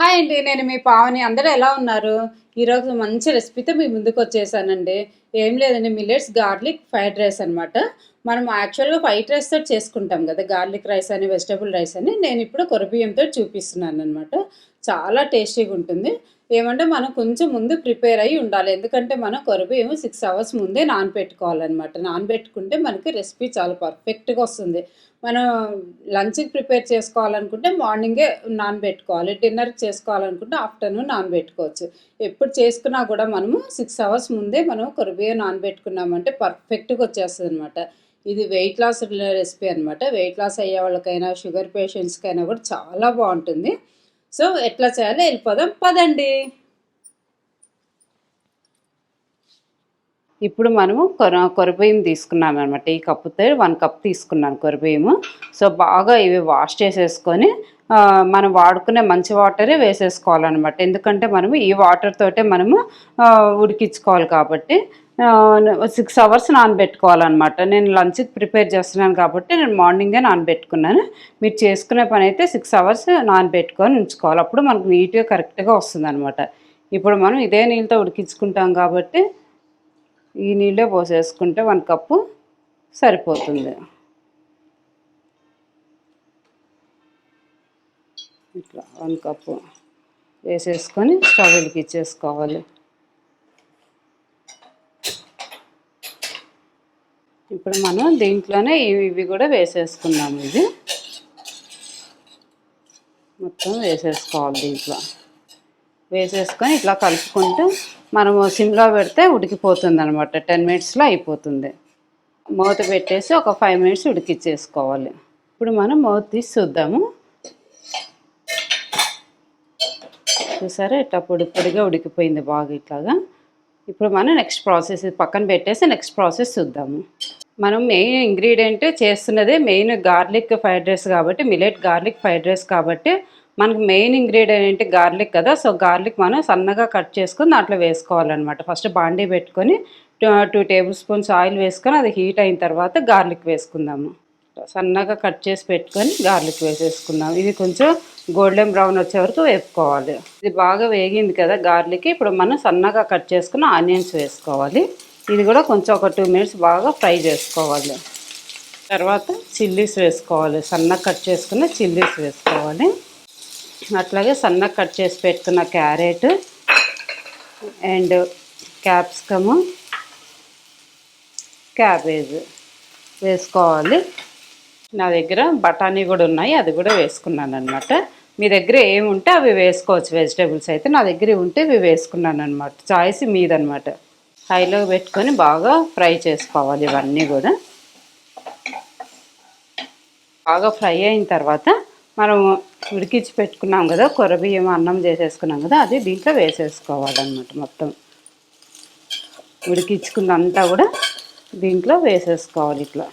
Hi అండి నేను మీ పావని. అందరూ ఎలా ఉన్నారు? ఈరోజు మంచి రెసిపీతో మీ ముందుకు వచ్చేసానండి. ఏం లేదండి మిల్లెట్స్ గార్లిక్ ఫ్రైడ్ రైస్ అనమాట మనం యాక్చువల్గా ఫ్రైడ్ రైస్ తోటి చేసుకుంటాం కదా గార్లిక్ రైస్ అని వెజిటబుల్ రైస్ అని. నేను ఇప్పుడు కొరబియ్యంతో చూపిస్తున్నాను అనమాట చాలా టేస్టీగా ఉంటుంది. ఏమంటే మనం కొంచెం ముందు ప్రిపేర్ అయ్యి ఉండాలి. ఎందుకంటే మనం కొరబియ్యం సిక్స్ అవర్స్ ముందే నానబెట్టుకోవాలన్నమాట. నానబెట్టుకుంటే మనకి రెసిపీ చాలా పర్ఫెక్ట్గా వస్తుంది. మనం లంచ్కి ప్రిపేర్ చేసుకోవాలనుకుంటే మార్నింగే నానబెట్టుకోవాలి. డిన్నర్ చేసుకోవాలనుకుంటే ఆఫ్టర్నూన్ నానబెట్టుకోవచ్చు. ఎప్పుడు చేసుకున్నా కూడా మనము సిక్స్ అవర్స్ ముందే మనం కొరబియ్యం నానబెట్టుకున్నామంటే పర్ఫెక్ట్గా వచ్చేస్తుంది అనమాట ఇది వెయిట్ లాస్ రెసిపీ అనమాట వెయిట్ లాస్ అయ్యే వాళ్ళకైనా షుగర్ పేషెంట్స్కైనా కూడా చాలా బాగుంటుంది. సో ఎట్లా చేయాలో వెళ్ళిపోదాం పదండి. ఇప్పుడు మనము కొర కొరబియ్యం తీసుకున్నాను అనమాట ఈ కప్పుతో వన్ కప్ తీసుకున్నాను కొరబియ్యము. సో బాగా ఇవి వాష్ చేసేసుకొని మనం వాడుకునే మంచి వాటరే వేసేసుకోవాలన్నమాట. ఎందుకంటే మనము ఈ వాటర్ తోటే మనము ఉడికించుకోవాలి కాబట్టి సిక్స్ అవర్స్ నానబెట్టుకోవాలన్నమాట. నేను లంచ్కి ప్రిపేర్ చేస్తున్నాను కాబట్టి నేను మార్నింగే నానబెట్టుకున్నాను. మీరు చేసుకునే పని అయితే సిక్స్ అవర్స్ నానబెట్టుకొని ఉంచుకోవాలి. అప్పుడు మనకు నీట్గా కరెక్ట్గా వస్తుంది అనమాట ఇప్పుడు మనం ఇదే నీళ్ళతో ఉడికించుకుంటాం కాబట్టి ఈ నీళ్ళే పోసేసుకుంటే వన్ కప్పు సరిపోతుంది. ఇట్లా వన్ కప్పు వేసేసుకొని స్టవ్ వెలిగించేసుకోవాలి ఇప్పుడు మనం దీంట్లోనే ఇవి ఇవి కూడా వేసేసుకున్నాము ఇది. మొత్తం వేసేసుకోవాలి దీంట్లో. వేసేసుకొని ఇట్లా కలుపుకుంటూ మనము సిమ్లో పెడితే ఉడికిపోతుంది అనమాట టెన్ మినిట్స్లో అయిపోతుంది. మూత పెట్టేసి ఒక ఫైవ్ మినిట్స్ ఉడికిచ్చేసుకోవాలి. ఇప్పుడు మనం మూత తీసి చూద్దాము. చూసారా? ఇట్లా పొడి పొడిగా ఉడికిపోయింది బాగా ఇట్లాగా. ఇప్పుడు మనం నెక్స్ట్ ప్రాసెస్ పక్కన పెట్టేసి నెక్స్ట్ ప్రాసెస్ చూద్దాము. మనం మెయిన్ ఇంగ్రీడియంట్ చేస్తున్నదే మెయిన్ గార్లిక్ ఫ్రైడ్ రైస్ కాబట్టి మిలెట్ గార్లిక్ ఫ్రైడ్ రైస్ కాబట్టి మనకు మెయిన్ ఇంగ్రీడియంట్ గార్లిక్ కదా. సో గార్లిక్ మనం సన్నగా కట్ చేసుకొని దాంట్లో వేసుకోవాలన్నమాట. ఫస్ట్ బాండీ పెట్టుకొని టూ టేబుల్ స్పూన్స్ ఆయిల్ వేసుకొని అది హీట్ అయిన తర్వాత గార్లిక్ వేసుకుందాము. సన్నగా కట్ చేసి పెట్టుకొని గార్లిక్ వేసేసుకుందాం ఇది కొంచెం గోల్డెన్ బ్రౌన్ వచ్చే వరకు వేపుకోవాలి. ఇది బాగా వేగింది కదా గార్లిక్ ఇప్పుడు మనం సన్నగా కట్ చేసుకున్న ఆనియన్స్ వేసుకోవాలి. ఇది కూడా కొంచెం ఒక టూ మినిట్స్ బాగా ఫ్రై చేసుకోవాలి. తర్వాత చిల్లీస్ వేసుకోవాలి. సన్నగా కట్ చేసుకున్న చిల్లీస్ వేసుకోవాలి. అట్లాగే సన్నగా కట్ చేసి పెట్టుకున్న క్యారెట్ అండ్ క్యాప్సికము క్యాబేజ్ వేసుకోవాలి. నా దగ్గర బఠానీ కూడా ఉన్నాయి అది కూడా వేసుకున్నాను అనమాట మీ దగ్గర ఏముంటే అవి వేసుకోవచ్చు వెజిటేబుల్స్ అయితే. నా దగ్గర ఉంటే ఇవి వేసుకున్నాను అనమాట చాయిస్ మీదనమాట హైలో పెట్టుకొని బాగా ఫ్రై చేసుకోవాలి ఇవన్నీ కూడా. బాగా ఫ్రై అయిన తర్వాత మనం ఉడికించి పెట్టుకున్నాం కదా కొరబియ్యం అన్నం చేసేసుకున్నాం కదా అది దీంట్లో వేసేసుకోవాలన్నమాట మొత్తం. ఉడికించుకున్నంతా కూడా దీంట్లో వేసేసుకోవాలి ఇట్లా.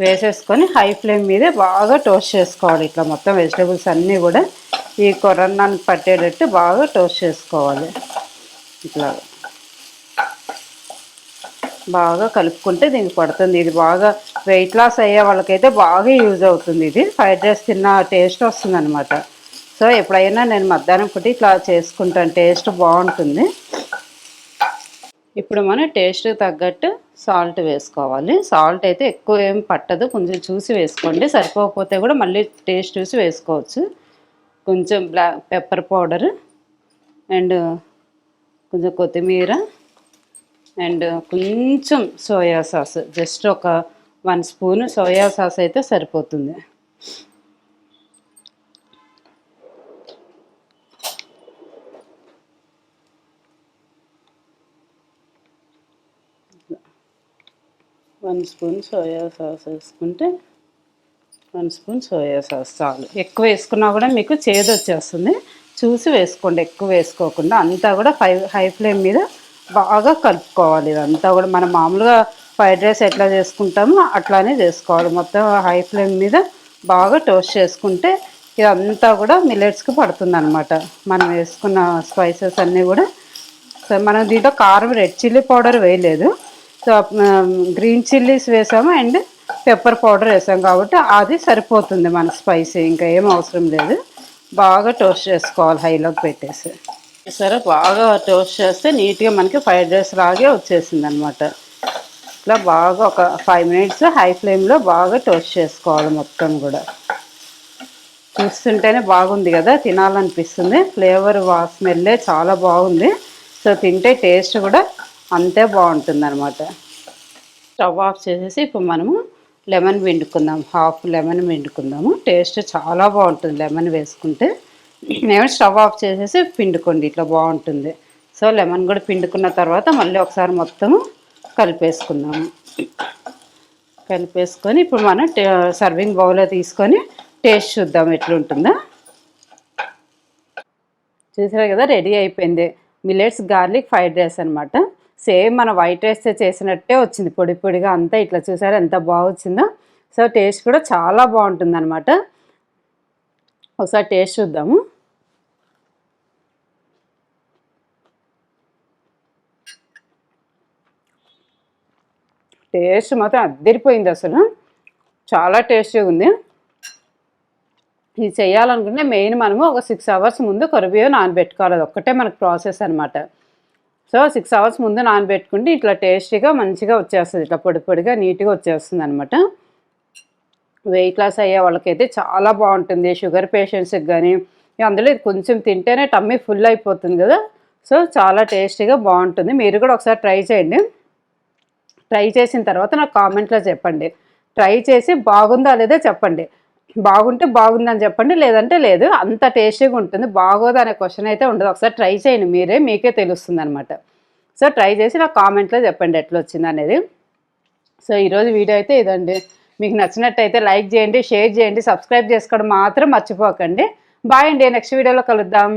వేసేసుకొని హై ఫ్లేమ్ మీదే బాగా టోస్ట్ చేసుకోవాలి ఇట్లా మొత్తం వెజిటేబుల్స్ అన్నీ కూడా. ఈ కొరన్నానికి పట్టేటట్టు బాగా టోస్ట్ చేసుకోవాలి. ఇట్లా. బాగా కలుపుకుంటే దీనికి పడుతుంది. ఇది బాగా వెయిట్ లాస్ అయ్యే వాళ్ళకైతే బాగా యూజ్ అవుతుంది ఇది. ఫ్రైడ్ రైస్ తిన్న టేస్ట్ వస్తుంది అనమాట సో ఎప్పుడైనా నేను మధ్యాహ్నం పుట్టి ఇట్లా చేసుకుంటాను. టేస్ట్ బాగుంటుంది. ఇప్పుడు మనం టేస్ట్ తగ్గట్టు సాల్ట్ వేసుకోవాలి. సాల్ట్ అయితే ఎక్కువ ఏం పట్టదు. కొంచెం చూసి వేసుకోండి. సరిపోకపోతే కూడా మళ్ళీ టేస్ట్ చూసి వేసుకోవచ్చు. కొంచెం బ్లాక్ పెప్పర్ పౌడర్ అండ్ కొంచెం కొత్తిమీర అండ్ కొంచెం సోయా సాస్ జస్ట్ ఒక వన్ స్పూన్ సోయా సాస్ అయితే సరిపోతుంది. వన్ స్పూన్ సోయా సాస్ వేసుకుంటే వన్ స్పూన్ సోయా సాస్ చాలు. ఎక్కువ వేసుకున్నా కూడా మీకు చేదు వచ్చేస్తుంది చూసి వేసుకోండి ఎక్కువ వేసుకోకుండా అంతా కూడా హై హై ఫ్లేమ్ మీద బాగా కలుపుకోవాలి ఇదంతా కూడా. మనం మామూలుగా ఫ్రైడ్ రైస్ ఎట్లా చేసుకుంటామో అట్లానే చేసుకోవాలి. మొత్తం హై ఫ్లేమ్ మీద బాగా టోస్ట్ చేసుకుంటే ఇదంతా కూడా మిల్లెట్స్కి పడుతుంది అనమాట మనం వేసుకున్న స్పైసెస్ అన్నీ కూడా. సో మనం దీంట్లో కారం రెడ్ చిల్లీ పౌడర్ వేయలేదు. సో గ్రీన్ చిల్లీస్ వేసాము అండ్ పెప్పర్ పౌడర్ వేసాం కాబట్టి అది సరిపోతుంది మన స్పైసీ. ఇంకా ఏం అవసరం లేదు. బాగా టోస్ట్ చేసుకోవాలి హైలోకి పెట్టేసి. సరే బాగా టోస్ట్ చేస్తే నీట్గా మనకి ఫ్రైడ్ రైస్ లాగే వచ్చేసింది అనమాట ఇట్లా బాగా ఒక ఫైవ్ మినిట్స్ హై ఫ్లేమ్లో బాగా టోస్ట్ చేసుకోవాలి మొత్తం కూడా. చూస్తుంటేనే బాగుంది కదా? తినాలనిపిస్తుంది. ఫ్లేవర్ వా స్మెల్లే చాలా బాగుంది. సో తింటే టేస్ట్ కూడా అంతే బాగుంటుంది అనమాట స్టవ్ ఆఫ్ చేసేసి ఇప్పుడు మనము లెమన్ పిండుకుందాం. హాఫ్ లెమన్ పిండుకుందాము. టేస్ట్ చాలా బాగుంటుంది లెమన్ వేసుకుంటే. మేము స్టవ్ ఆఫ్ చేసేసి పిండుకోండి ఇట్లా బాగుంటుంది. సో లెమన్ కూడా పిండుకున్న తర్వాత మళ్ళీ ఒకసారి మొత్తం కలిపేసుకుందాము. కలిపేసుకొని ఇప్పుడు మనం టే- సర్వింగ్ బౌల్లో తీసుకొని టేస్ట్ చూద్దాం ఎట్లుంటుందో. చూసారు కదా రెడీ అయిపోయింది. మిల్లెట్స్ గార్లిక్ ఫ్రైడ్ రైస్ అనమాట సేమ్ మన వైట్ రైస్ చేసినట్టే వచ్చింది. పొడి పొడిగా అంతా ఇట్లా చూసారా ఎంత బాగుచ్చిందో సో టేస్ట్ కూడా చాలా బాగుంటుంది అనమాట ఒకసారి టేస్ట్ చూద్దాము. టేస్ట్ మాత్రం అద్దరిపోయింది అసలు. చాలా టేస్టీగా ఉంది. ఇది చేయాలనుకుంటే మెయిన్ మనము ఒక సిక్స్ అవర్స్ ముందు కరివేపు నానబెట్టుకోవాలి. అది ఒక్కటే మనకు ప్రాసెస్ అనమాట సో సిక్స్ అవర్స్ ముందు నానబెట్టుకుంటే ఇట్లా టేస్టీగా మంచిగా వచ్చేస్తుంది. ఇట్లా పొడి పొడిగా నీట్గా వచ్చేస్తుంది అనమాట వెయిట్ లాస్ అయ్యే వాళ్ళకైతే చాలా బాగుంటుంది. షుగర్ పేషెంట్స్కి కానీ అందులో ఇది కొంచెం తింటేనే టమ్మీ ఫుల్ అయిపోతుంది కదా. సో చాలా టేస్టీగా బాగుంటుంది. మీరు కూడా ఒకసారి ట్రై చేయండి. ట్రై చేసిన తర్వాత నాకు కామెంట్లో చెప్పండి. ట్రై చేసి బాగుందా లేదా చెప్పండి. బాగుంటే బాగుందని చెప్పండి లేదంటే లేదు. అంత టేస్టీగా ఉంటుంది. బాగోదు అనే క్వశ్చన్ అయితే ఉండదు. ఒకసారి ట్రై చేయండి మీరే మీకే తెలుస్తుంది అనమాట సో ట్రై చేసి నాకు కామెంట్లో చెప్పండి ఎట్లా వచ్చింది అనేది. సో ఈరోజు వీడియో అయితే ఇదండి. మీకు నచ్చినట్టయితే లైక్ చేయండి షేర్ చేయండి సబ్స్క్రైబ్ చేసుకోవడం మాత్రం మర్చిపోకండి. బాయ్ అండి. నెక్స్ట్ వీడియోలో కలుద్దాం.